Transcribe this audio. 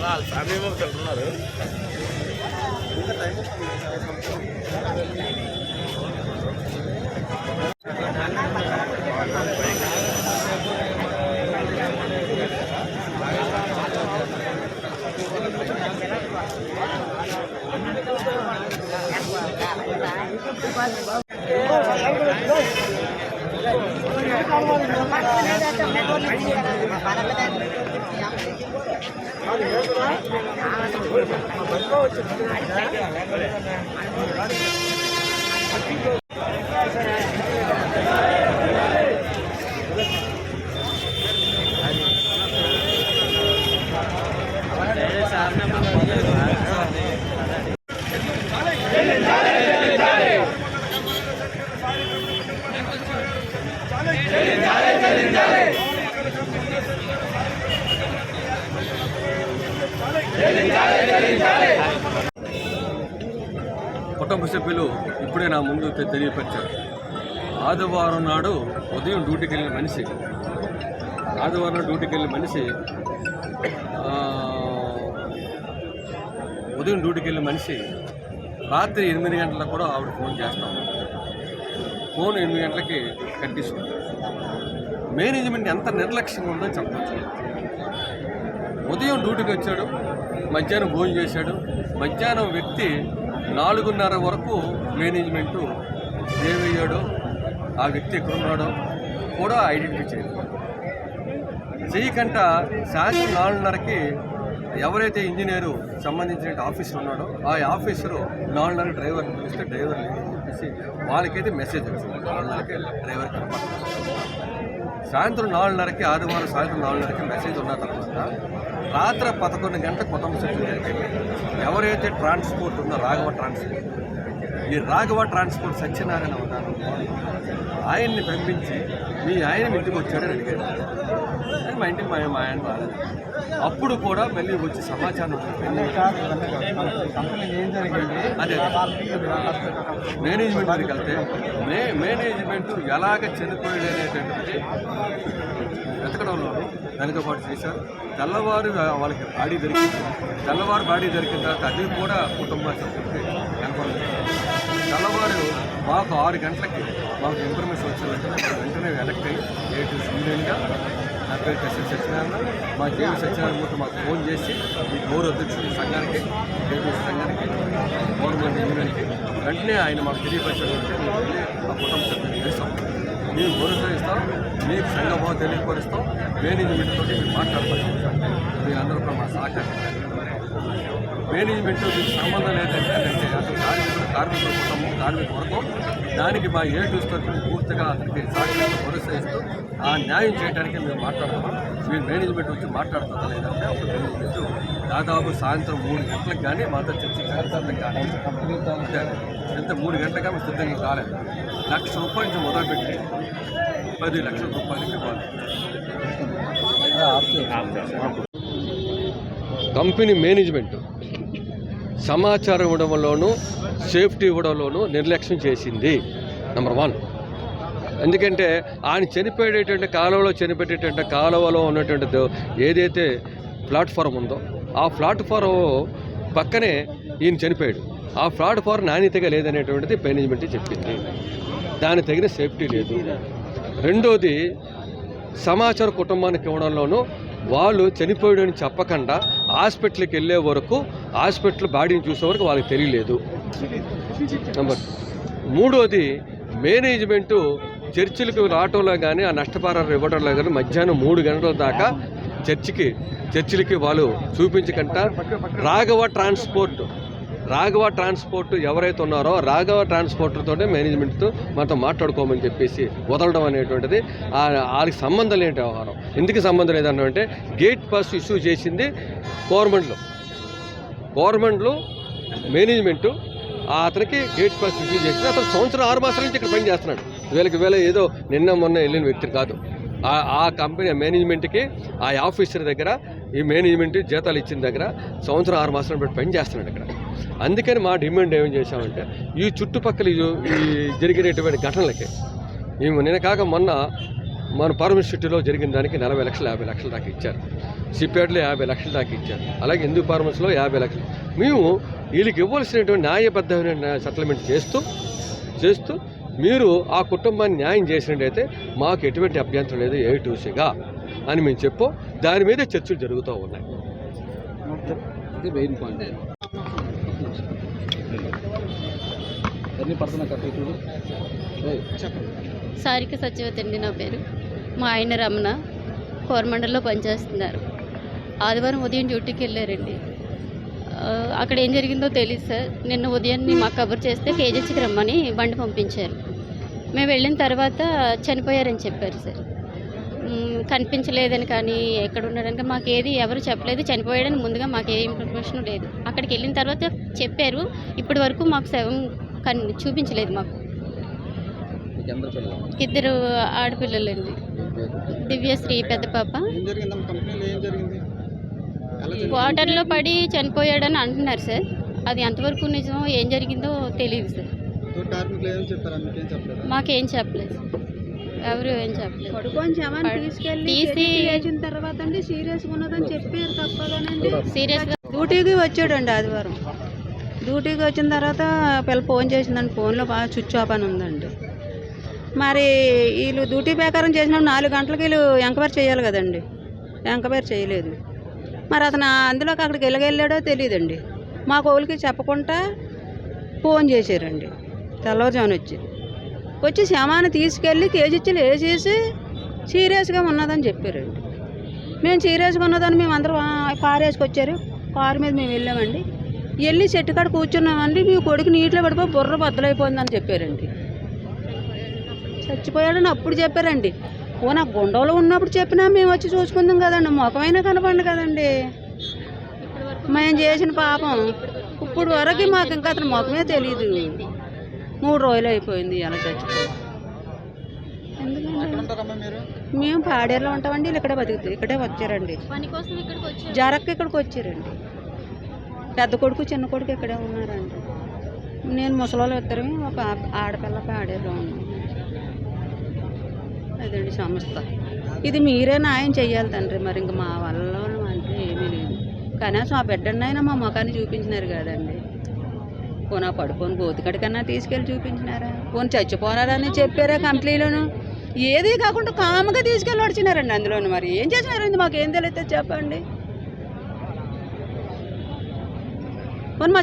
వాళ్ళ family members వెళ్తున్నారు అది కుటుంబ సభ్యులు ఇప్పుడే నా ముందు తెలియపరిచారు. ఆదివారం నాడు ఉదయం డ్యూటీకి వెళ్ళిన మనిషి. ఆదివారం డ్యూటీకి వెళ్ళిన మనిషి ఉదయం డ్యూటీకి వెళ్ళిన మనిషి రాత్రి ఎనిమిది గంటలకు కూడా ఆవిడ ఫోన్ చేస్తాం ఫోన్ ఎనిమిది గంటలకి కట్టిస్తుంది మేనేజ్మెంట్ ఎంత నిర్లక్ష్యంగా ఉందో చెప్పచ్చు. ఉదయం డ్యూటీకి వచ్చాడు మధ్యాహ్నం భోజనం చేశాడు. మధ్యాహ్నం వ్యక్తి నాలుగున్నర వరకు మేనేజ్మెంటు ఏమయ్యాడో ఆ వ్యక్తి ఎక్కడున్నాడో కూడా ఐడెంటిఫై చేయాలి చేయకుండా సాయంత్రం నాలుగున్నరకి ఎవరైతే ఇంజనీరు సంబంధించిన ఆఫీసర్ ఉన్నాడో ఆ ఆఫీసరు నాలుగున్నర డ్రైవర్ని పిలిస్తే డ్రైవర్ లేదని చెప్పేసి వాళ్ళకైతే మెసేజ్ వచ్చింది. నాలుగున్నరకి డ్రైవర్ కనపడుతుంది సాయంత్రం నాలుగున్నరకి ఆదివారం సాయంత్రం నాలుగున్నరకి మెసేజ్ ఉన్న తర్వాత రాత్రి పదకొండు గంటల కుటుంబ సభ్యులు ఎవరైతే ట్రాన్స్పోర్ట్ ఉందో రాఘవ ట్రాన్స్పోర్ట్ ఈ రాఘవ ట్రాన్స్పోర్ట్ సత్యనారాయణ ఉన్నారు ఆయన్ని పంపించి మీ ఆయన ఇంటికి వచ్చాడని అడిగాడు కానీ మా ఇంటికి మా మా ఆయన రాలేదు. అప్పుడు కూడా మళ్ళీ వచ్చి సమాచారం. అదే మేనేజ్మెంట్ దగ్గరికి వెళ్తే మే మేనేజ్మెంట్ ఎలాగ చనిపోయాడు అనేటటువంటిది వెతకడంలో దానితో పాటు చేశారు. తెల్లవారు వాళ్ళకి బాడీ దొరికింది. తెల్లవారు బాడీ దొరికిన తర్వాత అది కూడా కుటుంబ సభ్యులకి తెల్లవారు మాకు ఆరు గంటలకి మాకు ఇన్ఫర్మేషన్ వచ్చిందంటే వెంటనే ఎలక్ట్ అయ్యి ఏటు ఇమ్మీడియట్గా నా పేరు కశ్యప్ సత్యనారాయణ మా జేవి సత్యనారాయణ మాకు ఫోన్ చేసి ఈ గౌరవ అధ్యక్షుడు సంఘానికి జేపీ సంఘానికి గవర్నమెంట్ యూనియన్కి వెంటనే ఆయన మాకు తెలియపరిచినటువంటి మేము ఆ కుటుంబ సభ్యులు చేస్తాం మేము గౌరవిస్తాం మీకు సంఘభావం తెలియపరుస్తాం. మేనేజ్మెంట్ తోటి మీరు మాట్లాడతాం మీరందరూ కూడా మా సహకారం. మేనేజ్మెంట్ దీనికి సంబంధం లేదంటే అసలు కార్మికుడు కార్మికుల కుటుంబం కార్మిక వర్గం దానికి మా ఏ టూస్ పూర్తిగా అతనికి సాక్షిగా భరోసా ఇస్తూ ఆ న్యాయం చేయడానికి మేము మాట్లాడుతున్నాం మీరు మేనేజ్మెంట్ వచ్చి మాట్లాడుతుందా లేదంటే అప్పుడు మేనేజ్మెంట్ దాదాపు సాయంత్రం మూడు గంటలకు కానీ మాతో చర్చించడానికి కానీ ఎంత మూడు గంటలకు కానీ సిద్ధంగా కాలేదు. లక్ష రూపాయల నుంచి మొదలుపెట్టి పది లక్షల రూపాయలకి వాళ్ళు. కంపెనీ మేనేజ్మెంట్ సమాచారం ఇవ్వడంలోనూ సేఫ్టీ ఇవ్వడంలోనూ నిర్లక్ష్యం చేసింది. నెంబర్ వన్ ఎందుకంటే ఆయన చనిపోయేటటువంటి కాలువలో చనిపోయేటటువంటి కాలువలో ఉన్నటువంటి ఏదైతే ప్లాట్ఫారం ఉందో ఆ ప్లాట్ఫారం పక్కనే ఈయన చనిపోయాడు. ఆ ప్లాట్ఫారం నాణ్యతగా లేదనేటువంటిది మేనేజ్మెంట్ చెప్పింది. దానికి తగిన సేఫ్టీ లేదు. రెండోది సమాచార కుటుంబానికి ఇవ్వడంలోనూ వాళ్ళు చనిపోయాడని చెప్పకుండా హాస్పిటల్కి వెళ్ళే వరకు హాస్పిటల్ బాడీని చూసే వరకు వాళ్ళకి తెలియలేదు. నెంబర్ మూడోది మేనేజ్మెంటు చర్చిలకు రావటంలో కానీ ఆ నష్టపరాలు ఇవ్వడంలో కానీ మధ్యాహ్నం మూడు గంటల దాకా చర్చికి చర్చిలకి వాళ్ళు చూపించకంట. రాఘవ ట్రాన్స్పోర్ట్ రాఘవ ట్రాన్స్పోర్ట్ ఎవరైతే ఉన్నారో రాఘవ ట్రాన్స్పోర్ట్తో మేనేజ్మెంట్తో మనతో మాట్లాడుకోమని చెప్పేసి వదలడం అనేటువంటిది వాళ్ళకి సంబంధం లేని వ్యవహారం. ఎందుకు సంబంధం లేదంటే గేట్ పాస్ ఇష్యూ చేసింది గవర్నమెంట్లో. గవర్నమెంట్లో మేనేజ్మెంటు ఆ అతనికి గేట్ పాస్ ఇష్యూ చేసింది. అతను సంవత్సరం ఆరు మాసాల నుంచి ఇక్కడ పని చేస్తున్నాడు వీళ్ళకి వేళ ఏదో నిన్న మొన్న వెళ్ళిన వ్యక్తి కాదు. ఆ- ఆ కంపెనీ మేనేజ్మెంట్కి ఆ ఆఫీసర్ దగ్గర ఈ మేనేజ్మెంట్ జీతాలు ఇచ్చిన దగ్గర సంవత్సరం ఆరు మాసాలు పెట్టి పని చేస్తున్నాడు ఇక్కడ. అందుకని మా డిమాండ్ ఏం చేశామంటే ఈ చుట్టుపక్కల ఈ జరిగినటువంటి ఘటనలకి మేము నిన్న కాక మొన్న మన పార్మసిటీలో జరిగిన దానికి నలభై లక్షలు యాభై లక్షల దాకా ఇచ్చారు. సిపేట్లో యాభై లక్షల దాకా ఇచ్చారు. అలాగే హిందూ ఫార్మసీలో యాభై లక్షలు. మేము వీళ్ళకి ఇవ్వాల్సినటువంటి న్యాయబద్ధమైన సెటిల్మెంట్ చేస్తూ చేస్తూ మీరు ఆ కుటుంబాన్ని న్యాయం చేసినట్టయితే మాకు ఎటువంటి అభ్యంతరం లేదు ఏ టూసీగా అని మేము చెప్పు దాని మీద చర్చలు జరుగుతూ ఉన్నాయి. ఇది మెయిన్ పాయింట్ ఎన్ని పడుతున్నా సారిక సత్యవతి అండి నా పేరు. మా ఆయన రమణ కోరమండల్లో పనిచేస్తున్నారు. ఆదివారం ఉదయం డ్యూటీకి వెళ్ళారండి. అక్కడ ఏం జరిగిందో తెలియదు సార్. నిన్న ఉదయాన్ని మాకు కబుర్ చేస్తే కేజీసీకి రమ్మని బండి పంపించారు. మేము వెళ్ళిన తర్వాత చనిపోయారని చెప్పారు సార్. కనిపించలేదని కానీ ఎక్కడ ఉన్నాడని మాకు ఏది ఎవరు చెప్పలేదు. చనిపోయాడని ముందుగా మాకు ఏ ఇన్ఫర్మేషన్ లేదు. అక్కడికి వెళ్ళిన తర్వాత చెప్పారు. ఇప్పటి వరకు మాకు శవం కన్ చూపించలేదు మాకు. ఇద్దరు ఆడపిల్లలండి. దివ్యశ్రీ పెద్ద పాప. ఏం జరిగిందమ్మా? కంపెనీలో ఏం జరిగింది? ఎలా జరిగింది? వాటర్లో పడి చనిపోయాడని అంటున్నారు సార్. అది ఎంతవరకు నిజం ఏం జరిగిందో తెలియదు సార్. మీకేం చెప్పలేదా? ఎవరు ఏం చెప్పలేదు. పడుకొని శవాన్ని పడు- తీసుకెళ్ళి తీసి- చెట్టుకి లేచిన తర్వాత అండి సీరియస్ ఉన్నదని చెప్పారు సీరియస్గా డ్యూటీకి వచ్చాడండి ఆదివారం. డ్యూటీకి వచ్చిన తర్వాత పిల్ల ఫోన్ చేసిందండి. ఫోన్లో బాగా స్విచ్ ఆఫ్ అని ఉందండి. మరి వీళ్ళు డ్యూటీ ప్రకారం చేసినప్పుడు నాలుగు గంటలకు వీళ్ళు ఎంక్వైరీ చేయాలి కదండి. ఎంక్వైరీ చేయలేదు. మరి అతను అందులోకి అక్కడికి వెళ్ళగెళ్ళాడో తెలియదండి. మా కోళ్ళకి చెప్పకుండా ఫోన్ చేశారండి. తెల్లవారుజామున వచ్చి. వచ్చి శమాన్ని తీసుకెళ్ళి కేజీచ్చులు వేసేసి సీరియస్గా ఉన్నదని చెప్పారండి. మేము సీరియస్గా ఉన్నదని మేము అందరం కారు వేసుకొచ్చారు. కారు మీద మేము వెళ్ళామండి. వెళ్ళి చెట్టు కాడ కూర్చున్నామండి మీ కొడుకు నీటిలో పడిపోయి బుర్ర బద్దలైపోయిందని చెప్పారండి. చచ్చిపోయాడని అప్పుడు చెప్పారండి. ఓ నా గుండెలో ఉన్నప్పుడు చెప్పినా మేము వచ్చి చూసుకుందాం కదండి ముఖమైనా కనపండి కదండి. మేము చేసిన పాపం. ఇప్పుడు వరకు మాకు ఇంకా అతని ముఖమే తెలియదు మూడు రోజులు అయిపోయింది అలా చచ్చిపోయి. మేము పాడేరులో ఉంటామండి వీళ్ళు ఇక్కడే బతుకుతాం ఇక్కడే వచ్చారండి. పని కోసం ఇక్కడికి వచ్చారు. జరక్క ఇక్కడికి వచ్చారండి. పెద్ద కొడుకు చిన్న కొడుకు ఇక్కడే ఉన్నారండి నేను ముసలోళ్ళు ఇద్దరమే ఒక ఆ- ఆడపిల్ల పాడేరులో ఉన్నాం. అదండి సంస్థ ఇది మీరే న్యాయం చెయ్యాలి తండ్రి. మరి ఇంక మా వల్ల అంటే ఏమీ లేదు. కనీసం ఆ బిడ్డనైనా మా ముఖాన్ని చూపించినారు కదండి. పోనా పడుకొని గోతికడికన్నా తీసుకెళ్ళి చూపించినారా? పోనీ చచ్చిపోనారని చెప్పారా కంపెనీలోను? ఏది కాకుండా కామగా తీసుకెళ్ళి వచ్చినారండి అందులోను. మరి ఏం చేసినారండి? మాకేం తెలియదు చెప్పండి. పోనీ మా